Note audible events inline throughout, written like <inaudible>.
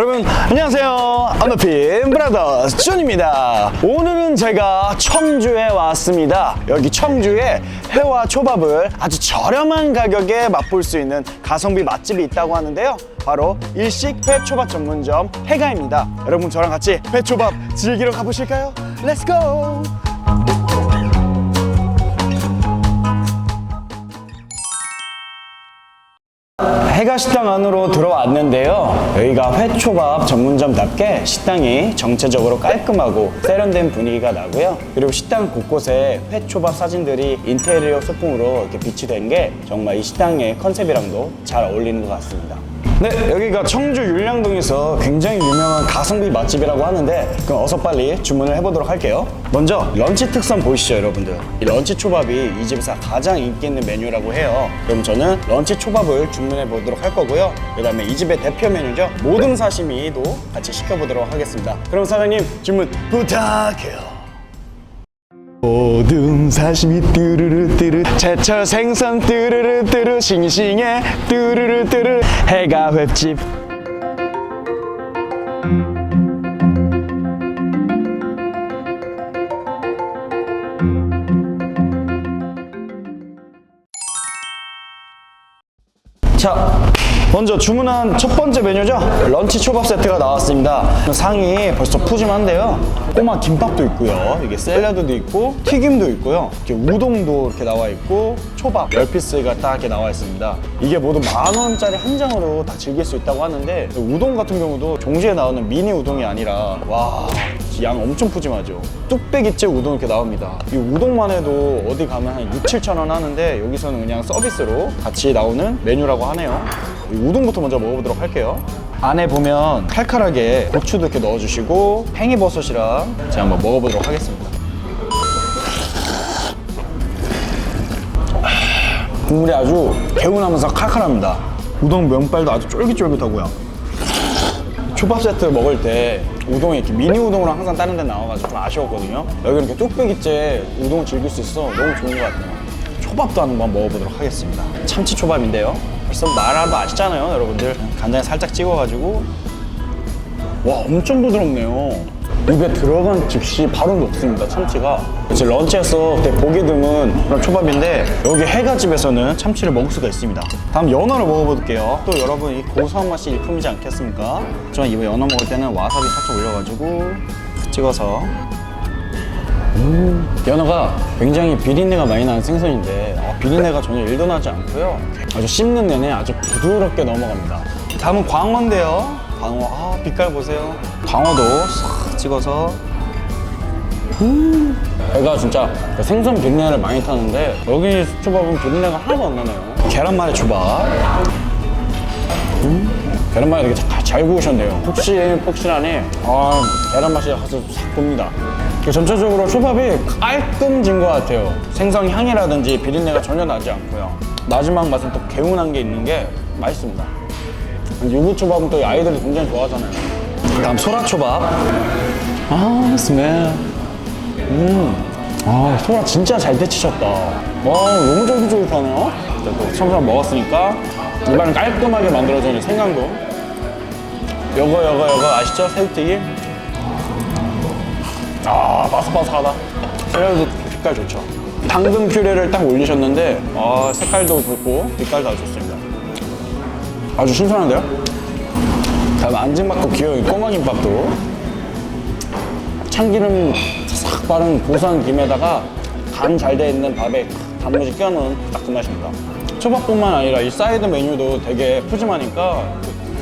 안녕하세요. 언더핀 브라더스 준입니다. 오늘은 제가 청주에 왔습니다. 여기 청주에 회와 초밥을 아주 저렴한 가격에 맛볼 수 있는 가성비 맛집이 있다고 하는데요. 바로 일식 회초밥 전문점 해가입니다. 여러분 저랑 같이 회초밥 즐기러 가보실까요? 렛츠고! 해가 식당 안으로 들어왔는데요. 여기가 회초밥 전문점답게 식당이 정체적으로 깔끔하고 세련된 분위기가 나고요. 그리고 식당 곳곳에 회초밥 사진들이 인테리어 소품으로 이렇게 비치된 게 정말 이 식당의 컨셉이랑도 잘 어울리는 것 같습니다. 네, 여기가 청주 율량동에서 굉장히 유명한 가성비 맛집이라고 하는데 그럼 어서 빨리 주문을 해보도록 할게요. 먼저 런치 특선 보이시죠, 여러분들? 이 런치 초밥이 이 집에서 가장 인기 있는 메뉴라고 해요. 그럼 저는 런치 초밥을 주문해 보도록 할 거고요. 그다음에 이 집의 대표 메뉴죠, 모듬 사시미도 같이 시켜보도록 하겠습니다. 그럼 사장님 주문 부탁해요. 모든 사시미 뚜루루 뚜루 제철 생선 뚜루루 뚜루 싱싱해 뚜루루 뚜루 해가 횟집 먼저 주문한 첫 번째 메뉴죠. 런치 초밥 세트가 나왔습니다. 상이 벌써 푸짐한데요. 꼬마 김밥도 있고요. 이게 샐러드도 있고 튀김도 있고요. 이렇게 우동도 이렇게 나와 있고 초밥 10피스가 딱 이렇게 나와 있습니다. 이게 모두 만 원짜리 한 장으로 다 즐길 수 있다고 하는데 우동 같은 경우도 종지에 나오는 미니 우동이 아니라 와. 양 엄청 푸짐하죠. 뚝배기째 우동 이렇게 나옵니다. 이 우동만 해도 어디 가면 한 6, 7천 원 하는데 여기서는 그냥 서비스로 같이 나오는 메뉴라고 하네요. 이 우동부터 먼저 먹어보도록 할게요. 안에 보면 칼칼하게 고추도 이렇게 넣어주시고 팽이버섯이랑 제가 한번 먹어보도록 하겠습니다. 국물이 아주 개운하면서 칼칼합니다. 우동 면발도 아주 쫄깃쫄깃하고요. 초밥 세트 먹을 때 우동이 이렇게 미니 우동으로 항상 다른 데 나와가지고 좀 아쉬웠거든요. 여기 이렇게 뚝배기째 우동을 즐길 수 있어 너무 좋은 것 같아요. 초밥도 한번 먹어보도록 하겠습니다. 참치 초밥인데요. 벌써 말아도 아시잖아요, 여러분들. 간장에 살짝 찍어가지고 와 엄청 부드럽네요. 입에 들어간 즉시 바로 녹습니다, 참치가. 이제 런치에서 보기 드문 그런 초밥인데 여기 해가집에서는 참치를 먹을 수가 있습니다. 다음 연어를 먹어볼게요. 또 여러분 이 고소한 맛이 일품이지 않겠습니까? 하지만 이거 연어 먹을 때는 와사비 살짝 올려가지고 찍어서 음, 연어가 굉장히 비린내가 많이 나는 생선인데 어, 비린내가 전혀 일도 나지 않고요. 아주 씹는 내내 아주 부드럽게 넘어갑니다. 다음은 광어인데요. 광어, 아, 빛깔 보세요. 광어도 싹 찍어서. 음, 얘가 진짜 그 생선 비린내를 많이 타는데 여기 초밥은 비린내가 하나도 안 나네요. 계란말이 초밥. 음, 계란말이 되게 잘, 잘 구우셨네요. 혹시 폭신하니 아, 계란 맛이 아주 싹 돕니다. 그 전체적으로 초밥이 깔끔진 것 같아요. 생선 향이라든지 비린내가 전혀 나지 않고요. 마지막 맛은 또 개운한 게 있는 게 맛있습니다. 유부초밥은 또 아이들이 굉장히 좋아하잖아요. 다음 소라초밥. 아, 스멜. 음. 아, 소라 진짜 잘 데치셨다. 와, 너무 쫄깃쫄깃하네요. 이제 또 청소랑 먹었으니까 입안을 깔끔하게 만들어주는 생강동. 요거, 요거, 요거 아시죠? 새우튀김. 아, 바삭바삭하다. 샐러드 색깔 좋죠. 당근 퓨레를 딱 올리셨는데, 아, 색깔도 좋고, 빛깔도 아주 좋습니다. 아주 신선한데요? 다음 앙증맞고 귀여운 꼬마김밥도 참기름 싹 바른 고소한 김에다가 간 잘 돼 있는 밥에 단무지 껴놓은 딱 그 맛입니다. 초밥뿐만 아니라 이 사이드 메뉴도 되게 푸짐하니까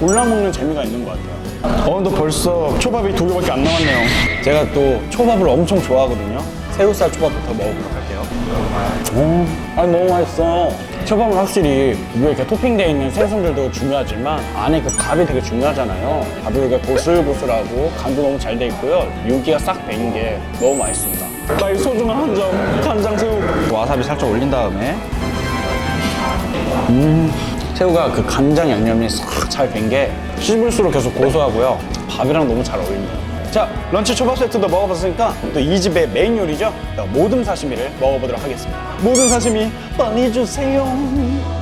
골라 먹는 재미가 있는 것 같아요. 어, 근데 벌써 초밥이 두 개밖에 안 남았네요. 제가 또 초밥을 엄청 좋아하거든요. 새우살 초밥부터 먹어보도록 할게요. 오, 아 너무 맛있어. 초밥은 확실히 위에 이렇게 토핑되어 있는 생선들도 중요하지만 안에 그 밥이 되게 중요하잖아요. 밥이 되게 보슬보슬하고 간도 너무 잘 돼 있고요. 윤기가 싹 배인 게 너무 맛있습니다. 나이 소중한 한 점, 간장 새우. 와사비 살짝 올린 다음에 음, 새우가 그 간장 양념이 싹잘된게 씹을수록 계속 고소하고요. 밥이랑 너무 잘 어울립니다. 자, 런치 초밥 세트도 먹어봤으니까 또 이 집의 메인 요리죠. 모듬 사시미를 먹어보도록 하겠습니다. 모듬 사시미 빨리 주세요.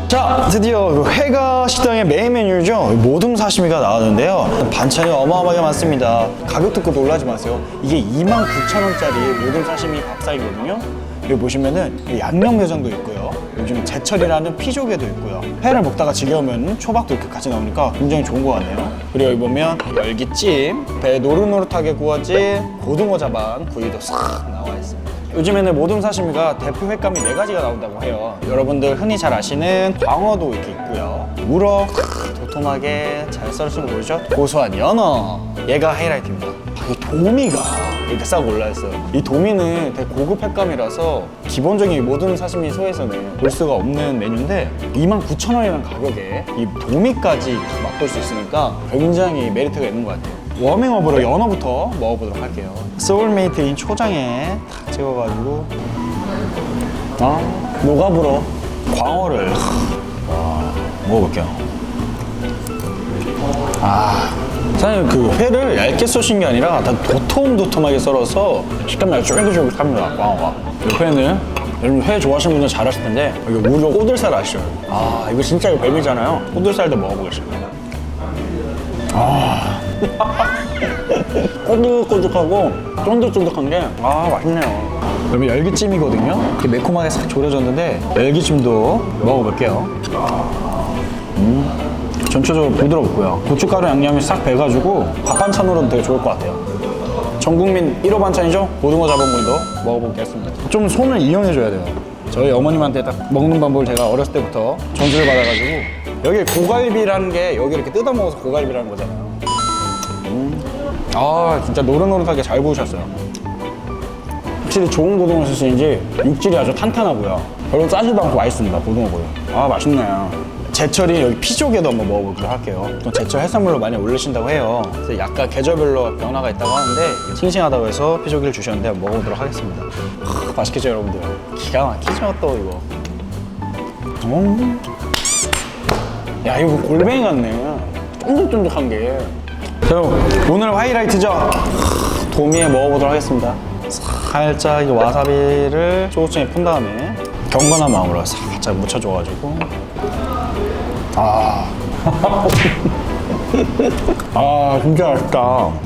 자, 드디어 그 회가 식당의 메인 메뉴죠. 모둠 사시미가 나왔는데요. 반찬이 어마어마하게 많습니다. 가격 듣고 놀라지 마세요. 이게 29,000원짜리 모둠 사시미 밥상이거든요. 여기 보시면은 양념 게장도 있고요. 요즘 제철이라는 피조개도 있고요. 회를 먹다가 지겨우면 초밥도 이렇게 같이 나오니까 굉장히 좋은 것 같네요. 그리고 여기 보면 열기찜, 배 노릇노릇하게 구워진 고등어 자반 구이도 싹 나와 있습니다. 요즘에는 모둠 사시미가 대표 횟감이 네 가지가 나온다고 해요. 여러분들 흔히 잘 아시는 광어도 이렇게 있고요. 우럭 크, 도톰하게 잘거 보이죠? 고소한 연어 얘가 하이라이트입니다. 아, 이 도미가 이렇게 싹 올라있어요. 이 도미는 되게 고급 횟감이라서 기본적인 모든 사시미 소에서는 볼 수가 없는 메뉴인데 29,000원이라는 가격에 이 도미까지 맛볼 수 있으니까 굉장히 메리트가 있는 것 같아요. 워밍업으로 연어부터 먹어보도록 할게요. 소울메이트인 초장에 탁 찍어가지고 아 녹아불어 광어를 와 먹어볼게요. 아 사장님 그 회를 얇게 쏘신 게 아니라 다 도톰도톰하게 썰어서 식감이 아주 쫄깃쫄깃합니다 광어가. 이 회는 여러분 회 좋아하시는 분들 잘 아실 텐데 여기 우리가 꼬들살 아시죠? 아 이거 진짜 이거 뱀이잖아요. 꼬들살도 먹어보겠습니다. <laughs> 꼬득꼬득하고 쫀득쫀득한 게 아 맛있네요. 여러분 열기찜이거든요. 이렇게 매콤하게 싹 졸여졌는데 열기찜도 먹어볼게요. 음, 전체적으로 부드럽고요. 고춧가루 양념이 싹 배가지고 밥 반찬으로는 되게 좋을 것 같아요. 전 국민 1호 반찬이죠? 고등어 잡아무늬도 먹어보겠습니다. 좀 손을 이용해줘야 돼요. 저희 어머님한테 딱 먹는 방법을 제가 어렸을 때부터 전수를 받아가지고 여기 고갈비라는 게 여기 이렇게 뜯어 먹어서 고갈비라는 거잖아요. 아 진짜 노릇노릇하게 잘 구우셨어요 확실히 좋은 고등어 소스인지 육질이 아주 탄탄하고요 별로 짜지도 않고 맛있습니다 고등어고요 아 맛있네요 제철이 여기 피조개도 한번 먹어보도록 할게요. 또 제철 해산물로 많이 올리신다고 해요. 그래서 약간 계절별로 변화가 있다고 하는데 싱싱하다고 해서 피조개를 주셨는데 한번 먹어보도록 하겠습니다. 하, 맛있겠죠 여러분들? 기가 막히죠 또 이거. 음. 야 이거 골뱅이 같네. 쫀득쫀득한 게. 자, 오늘 하이라이트죠? 도미에 먹어보도록 하겠습니다. 살짝 이 와사비를 조금씩 푼 다음에 경건한 마음으로 살짝 묻혀줘가지고 아. <laughs> 아 진짜 맛있다.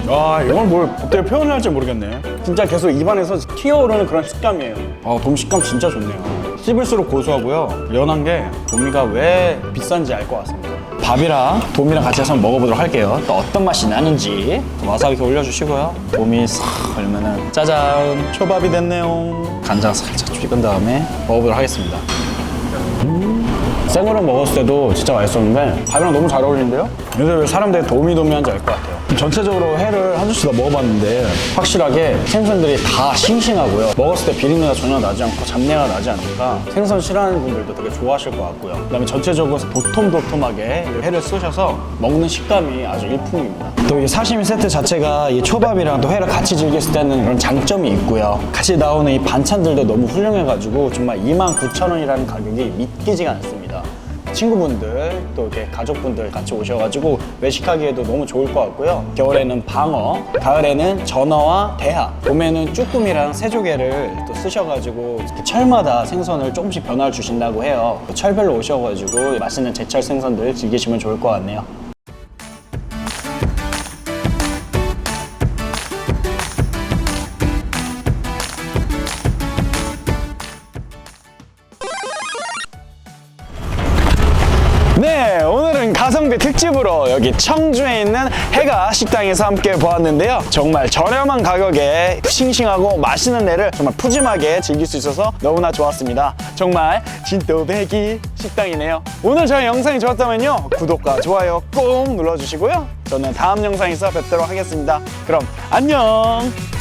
아 이걸 뭘 어떻게 표현을 할지 모르겠네. 진짜 계속 입안에서 튀어오르는 그런 식감이에요. 아 도미 식감 진짜 좋네요. 씹을수록 고소하고요. 연한 게 도미가 왜 비싼지 알 것 같습니다. 밥이랑 도미랑 같이 해서 먹어보도록 할게요. 또 어떤 맛이 나는지 와사비 이렇게 올려주시고요. 도미 싹 걸면은 짜잔. 초밥이 됐네요. 간장 살짝 찍은 다음에 먹어보도록 하겠습니다 생으로 먹었을 때도 진짜 맛있었는데 밥이랑 너무 잘 어울리는데요? 요새 왜 사람들이 도미 도미한지 알 것 같아요. 전체적으로 회를 한 수씩 다 먹어봤는데 확실하게 생선들이 다 싱싱하고요. 먹었을 때 비린내가 전혀 나지 않고 잡내가 나지 않으니까 생선 싫어하는 분들도 되게 좋아하실 것 같고요. 그 다음에 전체적으로 도톰도톰하게 회를 쓰셔서 먹는 식감이 아주 일품입니다. 또 이 사시미 세트 자체가 이 초밥이랑 또 회를 같이 즐겼을 때는 그런 장점이 있고요. 같이 나오는 이 반찬들도 너무 훌륭해가지고 정말 29,000원이라는 가격이 믿기지가 않습니다 친구분들 또 이렇게 가족분들 같이 오셔가지고 외식하기에도 너무 좋을 것 같고요. 겨울에는 방어, 가을에는 전어와 대하, 봄에는 쭈꾸미랑 새조개를 또 쓰셔가지고 그 철마다 생선을 조금씩 변화를 주신다고 해요. 그 철별로 오셔가지고 맛있는 제철 생선들 즐기시면 좋을 것 같네요. 특집으로 여기 청주에 있는 해가 식당에서 함께 보았는데요. 정말 저렴한 가격에 싱싱하고 맛있는 애를 정말 푸짐하게 즐길 수 있어서 너무나 좋았습니다. 정말 진또배기 식당이네요. 오늘 저희 영상이 좋았다면요. 구독과 좋아요 꼭 눌러주시고요. 저는 다음 영상에서 뵙도록 하겠습니다. 그럼 안녕!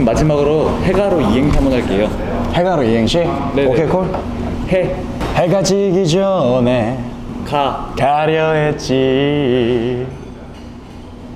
님 마지막으로 해가로 이행시 한번 할게요. 해가로 이행시? 네네. 오케이 콜? 해, 해가 지기 전에 가, 가려 했지